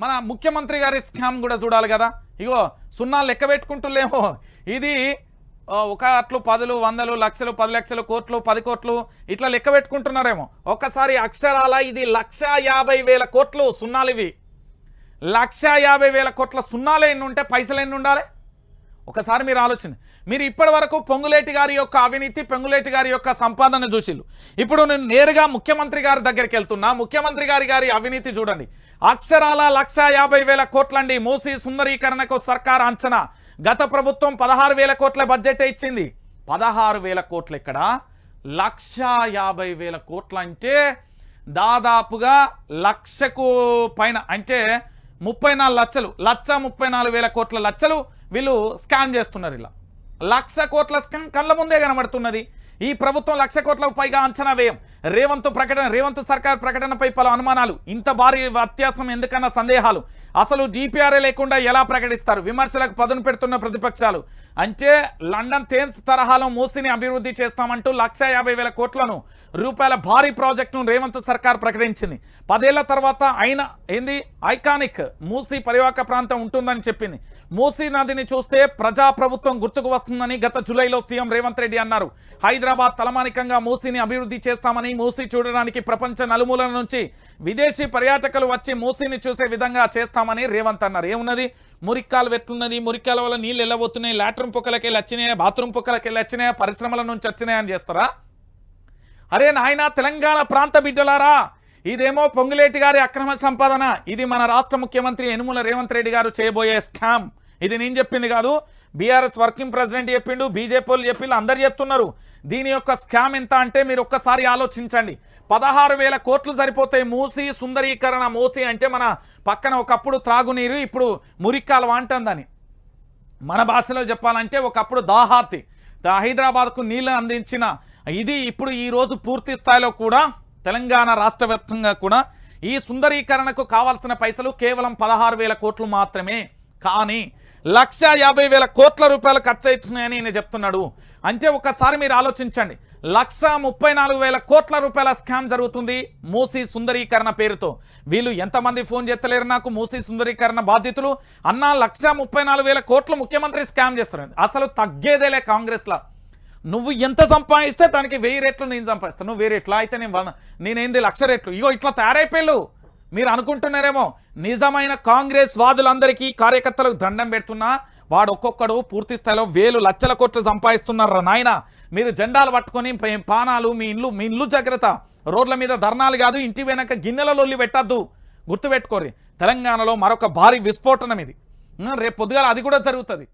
మన ముఖ్యమంత్రి గారి స్కామ్ కూడా చూడాలి కదా. ఇగో సున్నా లెక్క పెట్టుకుంటులేమో ఇది ఒక అట్లు పదులు వందలు లక్షలు పది లక్షలు కోట్లు పది కోట్లు ఇట్లా లెక్క పెట్టుకుంటున్నారేమో. ఒక్కసారి అక్షరాల ఇది లక్ష యాభై వేల కోట్లు సున్నాలు ఇవి. లక్ష యాభై వేల కోట్ల సున్నాలు ఎన్ని ఉంటే పైసలు ఎన్ని ఉండాలి ఒకసారి మీరు ఆలోచన మీరు ఇప్పటి వరకు పొంగులేటి గారి యొక్క అవినీతి పొంగులేటి గారి యొక్క సంపాదన చూసిల్లు ఇప్పుడు నేను నేరుగా ముఖ్యమంత్రి గారి దగ్గరికి వెళ్తున్నా ముఖ్యమంత్రి గారి గారి అవినీతి చూడండి. అక్షరాల లక్ష యాభై వేల కోట్లండి మూసి సుందరీకరణకు సర్కార్ అంచనా. గత ప్రభుత్వం పదహారు వేల కోట్ల బడ్జెట్ ఇచ్చింది. పదహారు వేల కోట్లు ఇక్కడ లక్ష యాభై వేల కోట్లు అంటే దాదాపుగా లక్షకు పైన అంటే ముప్పై నాలుగు లక్షలు లక్ష ముప్పై నాలుగు వేల కోట్ల లక్షలు వీళ్ళు స్కామ్ చేస్తున్నారు ఇలా. లక్ష కోట్ల స్కామ్ కళ్ళ ముందే కనబడుతున్నది. ఈ ప్రభుత్వం లక్ష కోట్లకు పైగా అంచనా వ్యయం రేవంత్ ప్రకటన రేవంత్ సర్కార్ ప్రకటనపై పలు అనుమానాలు. ఇంత భారీ వ్యత్యాసం ఎందుకన్నా సందేహాలు? అసలు డిపిఆర్ఏ లేకుండా ఎలా ప్రకటిస్తారు? విమర్శలకు పదును పెడుతున్న ప్రతిపక్షాలు. అంటే లండన్ థేమ్స్ తరహాలో మూసిని అభివృద్ధి చేస్తామంటూ లక్ష యాభై వేల కోట్లను రూపాయల భారీ ప్రాజెక్టును రేవంత్ సర్కార్ ప్రకటించింది. పదేళ్ళ తర్వాత అయిన ఏంది? ఐకానిక్ మూసీ పరివాహక ప్రాంతం ఉంటుందని చెప్పింది. మూసీ నదిని చూస్తే ప్రజాప్రభుత్వం గుర్తుకు వస్తుందని గత జూలైలో సీఎం రేవంత్ రెడ్డి అన్నారు. హైదరాబాద్ తలమానికంగా మూసీని అభివృద్ధి చేస్తామని మూసి చూడడానికి ప్రపంచ నలుమూలల నుంచి విదేశీ పర్యాటకులు వచ్చి మూసిని చూసే విధంగా చేస్తామని రేవంత్ అన్నారు. ఏమున్నది? మురిక్కాలు వెట్లున్నది. మురిక్కాల వల్ల నీళ్ళు వెళ్ళబోతున్నాయి లాట్రిన్ పొక్కలకి వెళ్ళి బాత్రూమ్ పొక్కలకి వెళ్ళి పరిశ్రమల నుంచి వచ్చినాయని చేస్తారా? అరే నాయన తెలంగాణ ప్రాంత బిడ్డలారా! ఇదేమో పొంగులేటి గారి అక్రమ సంపాదన. ఇది మన రాష్ట్ర ముఖ్యమంత్రి యనుమల రేవంత్ రెడ్డి గారు చేయబోయే స్కామ్. ఇది నేను చెప్పింది కాదు. బీఆర్ఎస్ వర్కింగ్ ప్రెసిడెంట్ చెప్పిండు బీజేపీ వాళ్ళు చెప్పిండు అందరు చెప్తున్నారు. దీని యొక్క స్కామ్ ఎంత అంటే మీరు ఒక్కసారి ఆలోచించండి. పదహారు వేల కోట్లు సరిపోతాయి మూసి సుందరీకరణ మూసి అంటే మన పక్కన ఒకప్పుడు త్రాగునీరు ఇప్పుడు మురిక్కాలు అంటుందని మన భాషలో చెప్పాలంటే ఒకప్పుడు దాహార్తి హైదరాబాద్కు నీళ్ళు అందించిన ఇది ఇప్పుడు ఈరోజు పూర్తి స్థాయిలో కూడా తెలంగాణ రాష్ట్ర కూడా ఈ సుందరీకరణకు కావాల్సిన పైసలు కేవలం పదహారు వేల కోట్లు మాత్రమే. కానీ లక్ష యాభై వేల కోట్ల రూపాయలు ఖర్చు అవుతున్నాయని ఈయన చెప్తున్నాడు. అంటే ఒకసారి మీరు ఆలోచించండి. లక్ష ముప్పై నాలుగు వేల కోట్ల రూపాయల స్కామ్ జరుగుతుంది మూసీ సుందరీకరణ పేరుతో. వీళ్ళు ఎంతమంది ఫోన్ చేస్తలేరు నాకు మూసీ సుందరీకరణ బాధితులు అన్నా లక్ష ముప్పై నాలుగు వేల కోట్లు ముఖ్యమంత్రి స్కామ్ చేస్తున్నారు అసలు తగ్గేదేలే కాంగ్రెస్లో. నువ్వు ఎంత సంపాదిస్తే దానికి వెయ్యి రెట్లు నేను సంపాదిస్తాను నువ్వు వెయ్యి రెట్లా? అయితే నేను నేనేంది లక్ష రెట్లు? ఇగో ఇట్లా తయారైపోయాళ్ళు. మీరు అనుకుంటున్నారేమో నిజమైన కాంగ్రెస్ వాదులందరికీ కార్యకర్తలకు దండం పెడుతున్నా వాడు ఒక్కొక్కడు పూర్తి స్థాయిలో వేలు లక్షల కోట్లు సంపాదిస్తున్నారా నాయన? మీరు జెండాలు పట్టుకొని పానాలు మీ ఇల్లు మీ ఇల్లు జాగ్రత్త. రోడ్ల మీద ధర్నాలు కాదు ఇంటి వెనక గిన్నెలలోల్లి పెట్టద్దు. గుర్తుపెట్టుకోరి తెలంగాణలో మరొక భారీ విస్ఫోటనం ఇది రేపు పొద్దుగాల అది కూడా జరుగుతుంది.